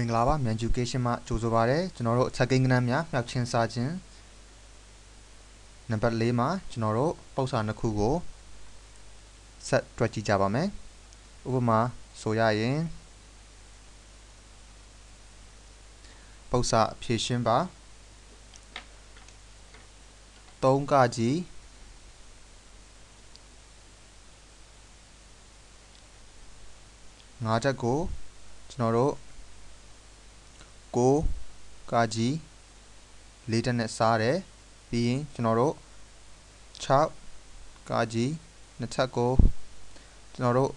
မင်္ဂလာပါမြန် education မှကြိုဆိုပါရစေကျွန်တော်တို့အချက်ကိန်းကဏ္ဍများမြောက်ချင်းစားခြင်းနံပါတ်၄မှာကျွန်တော်တို့ပုံစံနှစ်ခုကိုဆက်တွက်ကြည့်ကြပါမယ်ဥပမာဆိုရရင်ပုံစံဖြည့်ရှင်းပါ3ကကြီးငါးချက်ကိုကျွန်တော်တို့ 6ကာကြီး၄တက်နဲ့စားတယ်ပြီးရင်ကျွန်တော်တို့6ကာကြီးနှစ်ထပ်ကိုကျွန်တော်တို့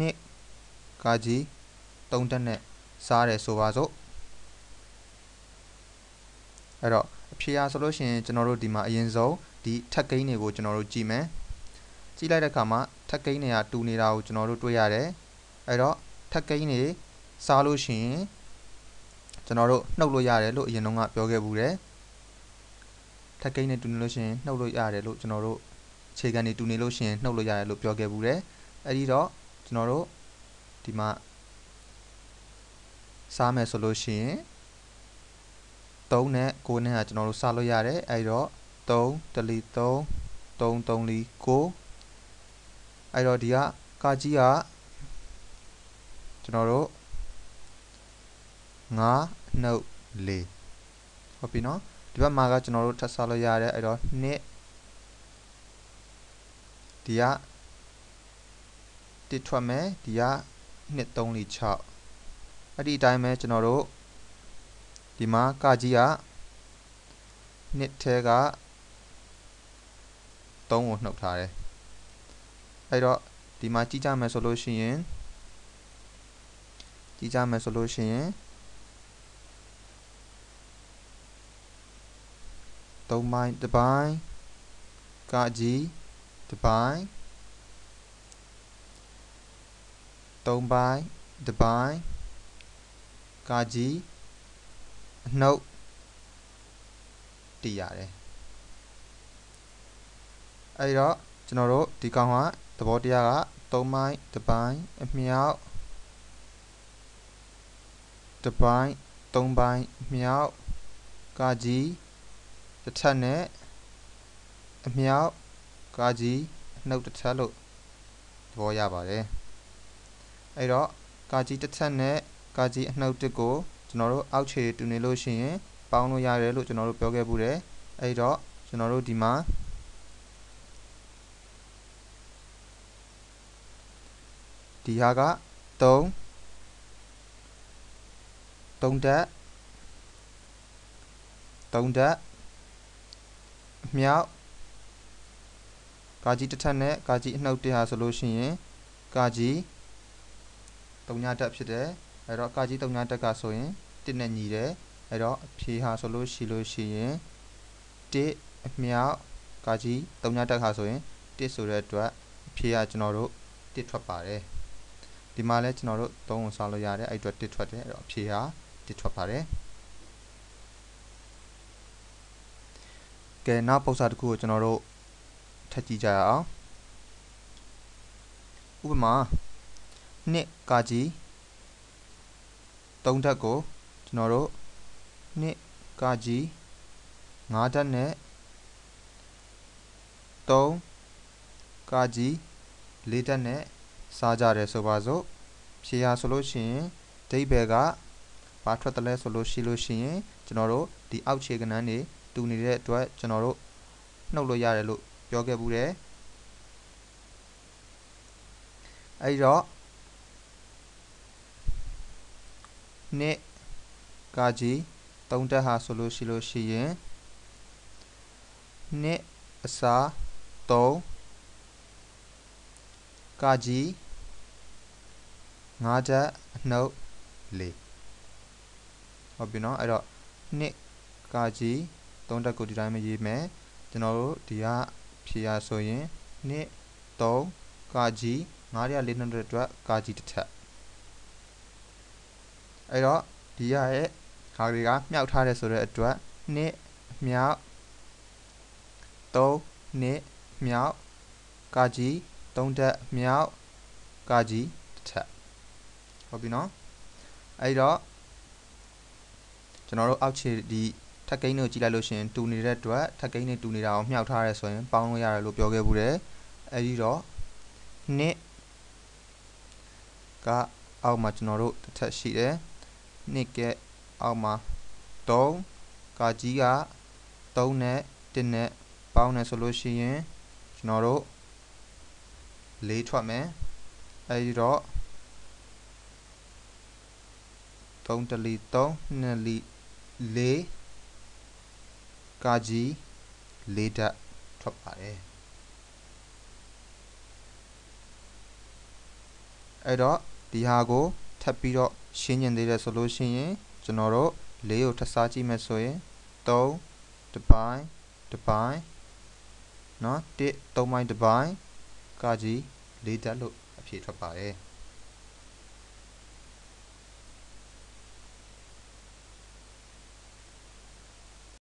2ကာကြီး3တက်နဲ့စားတယ်ဆိုပါစို့အဲ့တော့အဖြေအားဆိုလို့ရှိရင်ကျွန်တော်တို့ဒီမှာအရင်ဆုံးဒီထက်ကိန်းတွေကိုကျွန်တော်တို့ကြည့်မယ်ကြည့်လိုက်တဲ့အခါမှာထက်ကိန်းတွေကတူနေတာကိုကျွန်တော်တို့တွေ့ရတယ်အဲ့တော့ထက်ကိန်းတွေစားလို့ရှိရင် ကျွန်တော်တို့နှုတ်လို့ရတယ်လို့အရင်တုန်းကပြောခဲ့ဘူးတယ်ထက်ကိန်းနဲ့တူနေလို့ရှိရင်နှုတ်လို့ရတယ်လို့ကျွန်တော်တို့ခြေခံတွေတူနေလို့ရှိရင်နှုတ်လို့ရတယ်လို့ပြောခဲ့ဘူးတယ်အဲ့ဒီတော့ကျွန်တော်တို့ဒီမှာစားမယ်ဆိုလို့ရှိရင်3နဲ့9နဲ့ကကျွန်တော်တို့စလို့ရတယ်အဲ့တော့3တလီ3 3 3လီ9အဲ့တော့ဒီကကာကြီးကကျွန်တော်တို့ 9နှုတ်4ဟုတ်ပြီနော်ဒီဘက်မှာကကျွန်တော်တို့ထပ်စားလို့ရတယ်အဲ့တော့2ဒီကတစ်ထွက်မယ်ဒီက2 3 4 6အဲ့ဒီအတိုင်းပဲကျွန်တော်တို့ဒီမှာကကြီးကနှစ်ထဲက3ကိုနှုတ်ထားတယ်အဲ့တော့ဒီမှာကြည့်ကြမယ်ဆိုလို့ရှိရင်ကြည့်ကြမယ်ဆိုလို့ရှိရင် 3ပိုင်းတစ်ပိုင်းကကြီးတစ်ပိုင်း3ပိုင်းတစ်ပိုင်းကကြီးအနှုတ်တည်ရတယ်အဲဒီတော့ကျွန်တော်တို့ဒီကောင်ကသဘောတရားက3ပိုင်းတစ်ပိုင်းအမြောက်တစ်ပိုင်း3ပိုင်းမြောက်ကကြီး တစ်ထပ်နဲ့အမြောက်ကာကြီးနှုတ်တစ်ထပ်လို့သဘောရပါတယ်အဲ့တော့ကာကြီးတစ်ထပ်နဲ့ကာကြီးအနှုတ်တစ်ကိုကျွန်တော်တို့အောက်ခြေတူနေလို့ရှိရင်ပေါင်းလို့ရတယ်လို့ကျွန်တော်တို့ပြောခဲ့ဘူးတယ်အဲ့တော့ကျွန်တော်တို့ဒီမှာဒီဟာက3 3ဓာတ်3ဓာတ် မြောက်ကာကြီးတစ်ထပ်နဲ့ကာကြီးအနှုတ်တစ်ဟာဆိုလို့ရှိရင်ကာကြီး3ညတက်ဖြစ်တယ်အဲ့တော့ကာကြီး3ညတက်ကဆိုရင်1နဲ့ညီတယ်အဲ့တော့အဖြေဟာဆိုလို့ရှိလို့ရှိရင်1အမြောက်ကာကြီး3ညတက်ဟာဆိုရင်1ဆိုတဲ့အတွက်အဖြေကကျွန်တော်တို့1ထွက်ပါတယ်ဒီမှာလဲကျွန်တော်တို့3ကိုစားလို့ရတယ်အဲ့အတွက်1ထွက်တယ်အဲ့တော့အဖြေဟာ1ထွက်ပါတယ် ကဲနောက်ပုံစံတစ်ခုကိုကျွန်တော်တို့ထပ်ကြည့်ကြရအောင်ဥပမာနှစ်ကာကြီး3ဓာတ်ကိုကျွန်တော်တို့နှစ်ကာကြီး5ဓာတ်နဲ့3ကာကြီး4ဓာတ်နဲ့စားကြတယ်ဆိုပါစို့ဖြေရဆိုလို့ရှိရင်ဒိဗယ်ကဘာထွက်တယ်လဲဆိုလို့ရှိလို့ရှိရင်ကျွန်တော်တို့ဒီအောက်ခြေကဏ္ဍတွေ တူနေတဲ့အတွက်ကျွန်တော်တို့နှုတ်လို့ရတယ်လို့ပြောခဲ့ဘူးတယ်အဲဒီတော့နှစ်ကာကြီး3တက်ဟာဆိုလို့ရှိလို့ရှိရင်နှစ်အစား3ကာကြီး5တက်အနှုတ်4ဟုတ်ပြီနော်အဲ့တော့နှစ်ကာကြီး 3တက်ကိုဒီတိုင်းမရေးမယ်ကျွန်တော်တို့ဒီကဖြေရဆိုရင်2 3ကာကြီး9ရ4နှစ်အတွက်ကာကြီးတစ်ထပ်အဲ့တော့ဒီရရဲ့ခါတွေကမြောက်ထားတယ်ဆိုတဲ့အတွက်2မြောက်3နှစ်မြောက်ကာကြီး3တက်မြောက်ကာကြီးတစ်ထပ်ဟုတ်ပြီနော်အဲ့တော့ကျွန်တော်တို့အောက်ခြေဒီ ထပ်ကိန်းကိုကြည့်လိုက်လို့ရှိရင်တူနေတဲ့အတွက်ထပ်ကိန်းတွေတူနေတာကိုမြှောက်ထားရဲဆိုရင်ပေါင်းလို့ရတယ်လို့ပြောခဲ့ဘူးတယ်အဲဒီတော့နှစ်ကအောက်မှာကျွန်တော်တို့တစ်ထပ်ရှိတယ်နှစ်ကအောက်မှာ3ကကြီးက3နဲ့1နဲ့ပေါင်းတယ်ဆိုလို့ရှိရင်ကျွန်တော်တို့၄ထွက်မယ်အဲဒီတော့3တလီ3နှစ်လီ4 ကာကြီး4ဓာတ်ထွက်ပါတယ်အဲ့တော့ဒီဟာကိုထပ်ပြီးတော့ရှင်းကျင်သေးတယ်ဆိုလို့ရှိရင်ကျွန်တော်တို့၄ကိုထပ်စားကြည့်မယ်ဆိုရင်3တစ်ပိုင်းတစ်ပိုင်းเนาะ1 3ပိုင်းတစ်ပိုင်းကာကြီး၄ဓာတ်လို့အဖြေထွက်ပါတယ်